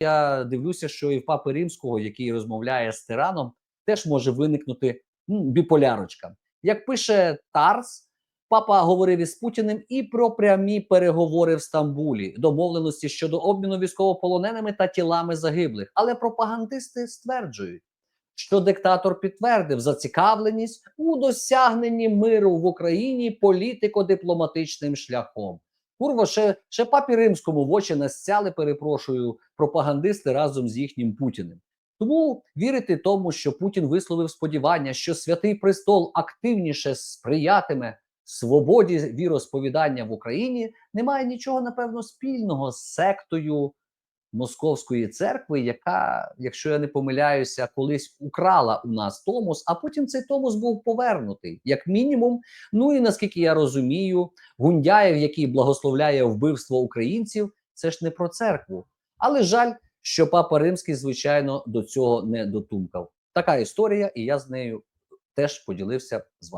я дивлюся, що і в папи римського, який розмовляє з тираном, теж може виникнути м, біполярочка. Як пише Тарс, папа говорив із Путіним і про прямі переговори в Стамбулі, домовленості щодо обміну військовополоненими та тілами загиблих. Але пропагандисти стверджують, що диктатор підтвердив зацікавленість у досягненні миру в Україні політико-дипломатичним шляхом. Курва, ще, ще папі римському в очі насцяли, перепрошую, пропагандисти разом з їхнім Путіним. Тому вірити тому, що Путін висловив сподівання, що святий престол активніше сприятиме свободі віросповідання в Україні, немає нічого напевно спільного з сектою Московської церкви, яка, якщо я не помиляюся, колись украла у нас Томос, а потім цей Томос був повернутий, як мінімум. Ну і наскільки я розумію, Гундяєв, який благословляє вбивство українців, це ж не про церкву. Але жаль, що папа римський, звичайно, до цього не дотумкав. Така історія, і я з нею теж поділився з вами.